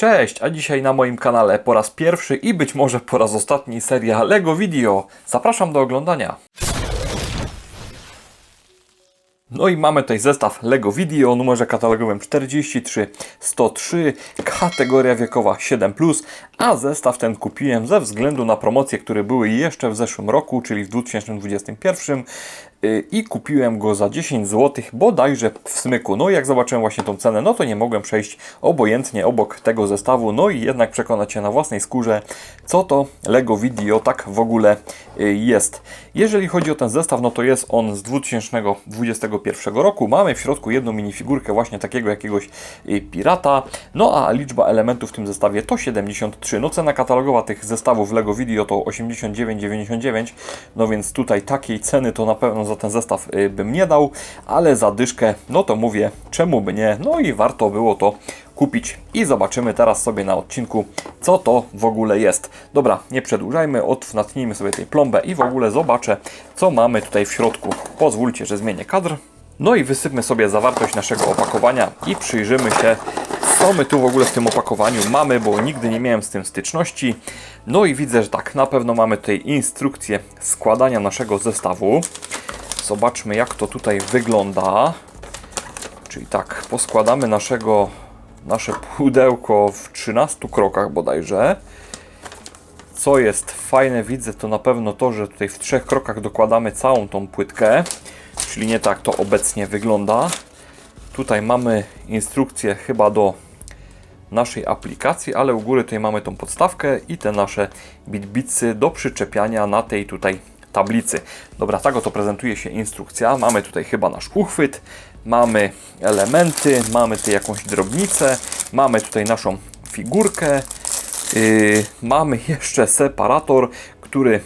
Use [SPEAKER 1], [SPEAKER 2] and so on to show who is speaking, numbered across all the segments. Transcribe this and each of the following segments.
[SPEAKER 1] Cześć, a dzisiaj na moim kanale po raz pierwszy i być może po raz ostatni seria LEGO Video. Zapraszam do oglądania. No i mamy tutaj zestaw LEGO Video o numerze katalogowym 43103, kategoria wiekowa 7+, a zestaw ten kupiłem ze względu na promocje, które były jeszcze w zeszłym roku, czyli w 2021 yy, i kupiłem go za 10 zł, bodajże w smyku. No i jak zobaczyłem właśnie tą cenę, no to nie mogłem przejść obojętnie obok tego zestawu, no i jednak przekonać się na własnej skórze, co to LEGO Video tak w ogóle yy, jest. Jeżeli chodzi o ten zestaw, no to jest on z 2021 roku. Mamy w środku jedną minifigurkę właśnie takiego jakiegoś yy, pirata, no a liczba elementów w tym zestawie to 73. No cena katalogowa tych zestawów LEGO Video to 89,99, no więc tutaj takiej ceny to na pewno za ten zestaw y, bym nie dał, ale za dyszkę, no to mówię, czemu by nie, no i warto było to kupić i zobaczymy teraz sobie na odcinku, co to w ogóle jest. Dobra, nie przedłużajmy, odnatnijmy sobie tej plombę i w ogóle zobaczę, co mamy tutaj w środku. Pozwólcie, że zmienię kadr. No i wysypmy sobie zawartość naszego opakowania i przyjrzymy się, co my tu w ogóle w tym opakowaniu mamy, bo nigdy nie miałem z tym styczności. No i widzę, że tak, na pewno mamy tutaj instrukcję składania naszego zestawu. Zobaczmy, jak to tutaj wygląda. Czyli tak, poskładamy naszego, nasze pudełko w 13 krokach bodajże. Co jest fajne, widzę, to na pewno to, że tutaj w trzech krokach dokładamy całą tą płytkę. Czyli nie tak to obecnie wygląda. Tutaj mamy instrukcję chyba do naszej aplikacji, ale u góry tutaj mamy tą podstawkę i te nasze bitbicy do przyczepiania na tej tutaj tablicy. Dobra, tak oto prezentuje się instrukcja. Mamy tutaj chyba nasz uchwyt, mamy elementy, mamy tutaj jakąś drobnicę, mamy tutaj naszą figurkę, yy, mamy jeszcze separator, który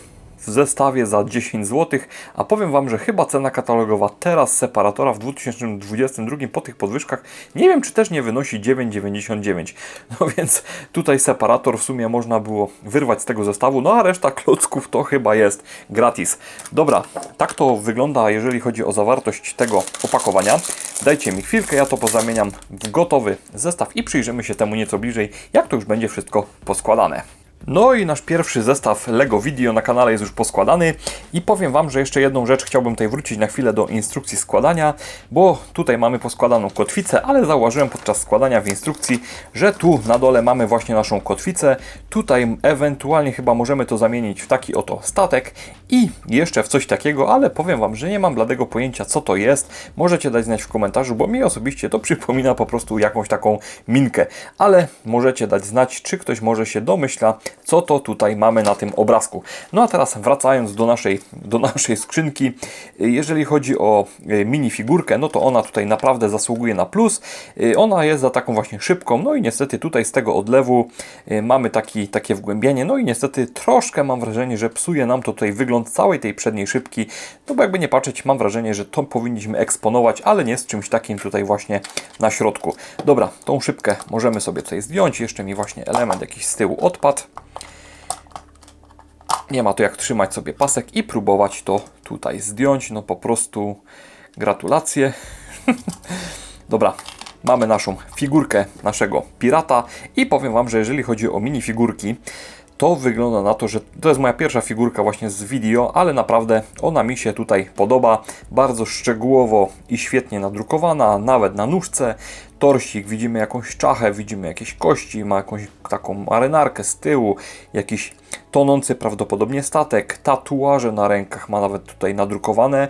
[SPEAKER 1] w zestawie za 10 zł, a powiem Wam, że chyba cena katalogowa teraz separatora w 2022 po tych podwyżkach, nie wiem czy też nie wynosi 9,99. No więc tutaj separator w sumie można było wyrwać z tego zestawu, no a reszta klocków to chyba jest gratis. Dobra, tak to wygląda jeżeli chodzi o zawartość tego opakowania. Dajcie mi chwilkę, ja to pozamieniam w gotowy zestaw i przyjrzymy się temu nieco bliżej, jak to już będzie wszystko poskładane. No i nasz pierwszy zestaw LEGO Video na kanale jest już poskładany i powiem Wam, że jeszcze jedną rzecz chciałbym tutaj wrócić na chwilę do instrukcji składania, bo tutaj mamy poskładaną kotwicę, ale zauważyłem podczas składania w instrukcji, że tu na dole mamy właśnie naszą kotwicę, tutaj ewentualnie chyba możemy to zamienić w taki oto statek i jeszcze w coś takiego, ale powiem Wam, że nie mam bladego pojęcia co to jest, możecie dać znać w komentarzu, bo mi osobiście to przypomina po prostu jakąś taką minkę, ale możecie dać znać, czy ktoś może się domyśla, co to tutaj mamy na tym obrazku. No a teraz wracając do naszej, do naszej skrzynki, jeżeli chodzi o e, minifigurkę, no to ona tutaj naprawdę zasługuje na plus. E, ona jest za taką właśnie szybką, no i niestety tutaj z tego odlewu e, mamy taki, takie wgłębienie, no i niestety troszkę mam wrażenie, że psuje nam to tutaj wygląd całej tej przedniej szybki, no bo jakby nie patrzeć, mam wrażenie, że to powinniśmy eksponować, ale nie z czymś takim tutaj właśnie na środku. Dobra, tą szybkę możemy sobie tutaj zdjąć, jeszcze mi właśnie element jakiś z tyłu odpadł. Nie ma to jak trzymać sobie pasek i próbować to tutaj zdjąć. No po prostu gratulacje. Dobra, mamy naszą figurkę naszego pirata i powiem Wam, że jeżeli chodzi o minifigurki, to wygląda na to, że to jest moja pierwsza figurka właśnie z video, ale naprawdę ona mi się tutaj podoba. Bardzo szczegółowo i świetnie nadrukowana, nawet na nóżce. Torsik, widzimy jakąś czachę, widzimy jakieś kości, ma jakąś taką marynarkę z tyłu, jakiś tonący prawdopodobnie statek, tatuaże na rękach ma nawet tutaj nadrukowane,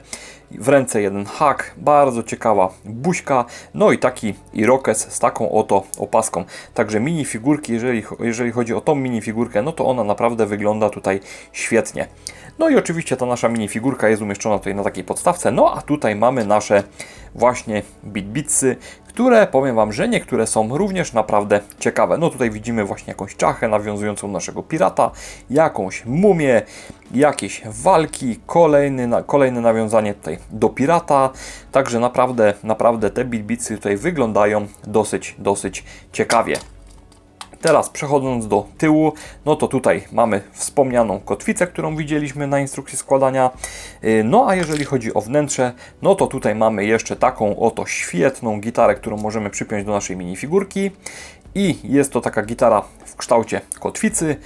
[SPEAKER 1] w ręce jeden hak, bardzo ciekawa buźka, no i taki irokes z taką oto opaską. Także minifigurki, jeżeli, jeżeli chodzi o tą minifigurkę, no to ona naprawdę wygląda tutaj świetnie. No i oczywiście ta nasza minifigurka jest umieszczona tutaj na takiej podstawce, no a tutaj mamy nasze właśnie bitbitsy, które powiem Wam, że niektóre są również naprawdę ciekawe. No tutaj widzimy właśnie jakąś czachę nawiązującą naszego pirata, jakąś mumię, jakieś walki, kolejny, kolejne nawiązanie tutaj do pirata, także naprawdę, naprawdę te bitbitsy tutaj wyglądają dosyć, dosyć ciekawie. Teraz przechodząc do tyłu, no to tutaj mamy wspomnianą kotwicę, którą widzieliśmy na instrukcji składania. Y, no a jeżeli chodzi o wnętrze, no to tutaj mamy jeszcze taką oto świetną gitarę, którą możemy przypiąć do naszej minifigurki. i jest to taka gitara w kształcie kotwicy.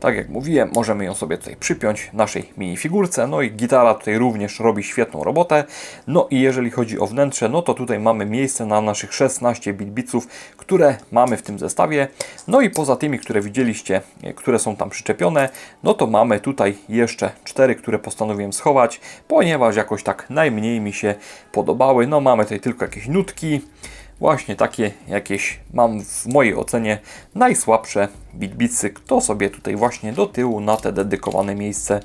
[SPEAKER 1] Tak jak mówiłem, możemy ją sobie tutaj przypiąć naszej minifigurce. No i gitara tutaj również robi świetną robotę. No i jeżeli chodzi o wnętrze, no to tutaj mamy miejsce na naszych 16 bitbiców, które mamy w tym zestawie. No i poza tymi, które widzieliście, e, które są tam przyczepione, no to mamy tutaj jeszcze 4, które postanowiłem schować, ponieważ jakoś tak najmniej mi się podobały. No mamy tutaj tylko jakieś nutki. Właśnie takie jakieś mam w mojej ocenie najsłabsze bitbicy, to sobie tutaj właśnie do tyłu na te dedykowane miejsce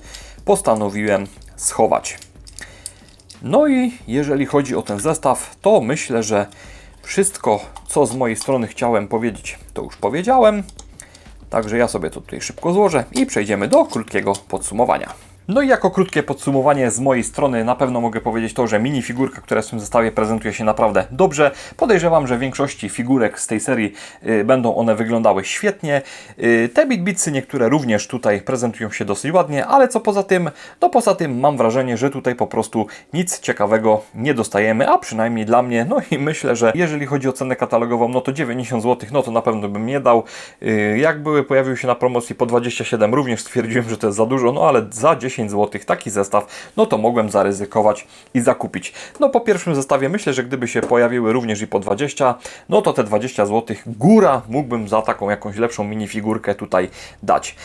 [SPEAKER 1] postanowiłem schować. No i jeżeli chodzi o ten zestaw, to myślę, że wszystko, co z mojej strony chciałem powiedzieć, to już powiedziałem. Także ja sobie to tutaj szybko złożę i przejdziemy do krótkiego podsumowania. No i jako krótkie podsumowanie z mojej strony na pewno mogę powiedzieć to, że minifigurka, która jest w tym zestawie prezentuje się naprawdę dobrze. Podejrzewam, że w większości figurek z tej serii y, będą one wyglądały świetnie. Y, te bitbicy niektóre również tutaj prezentują się dosyć ładnie, ale co poza tym, no poza tym mam wrażenie, że tutaj po prostu nic ciekawego nie dostajemy, a przynajmniej dla mnie. No i myślę, że jeżeli chodzi o cenę katalogową, no to 90 zł, no to na pewno bym nie dał. Y, jak były, pojawiły się na promocji po 27, również stwierdziłem, że to jest za dużo, no ale za 10 zł taki zestaw, no to mogłem zaryzykować i zakupić. No po pierwszym zestawie myślę, że gdyby się pojawiły również i po 20, no to te 20 zł góra mógłbym za taką jakąś lepszą minifigurkę tutaj dać.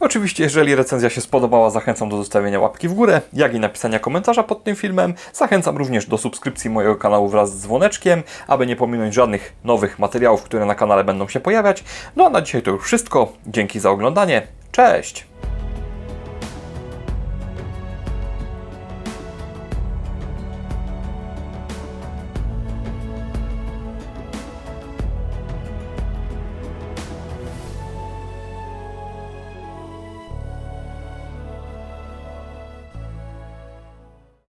[SPEAKER 1] Oczywiście, jeżeli recenzja się spodobała, zachęcam do zostawienia łapki w górę, jak i napisania komentarza pod tym filmem. Zachęcam również do subskrypcji mojego kanału wraz z dzwoneczkiem, aby nie pominąć żadnych nowych materiałów, które na kanale będą się pojawiać. No a na dzisiaj to już wszystko. Dzięki za oglądanie. Cześć!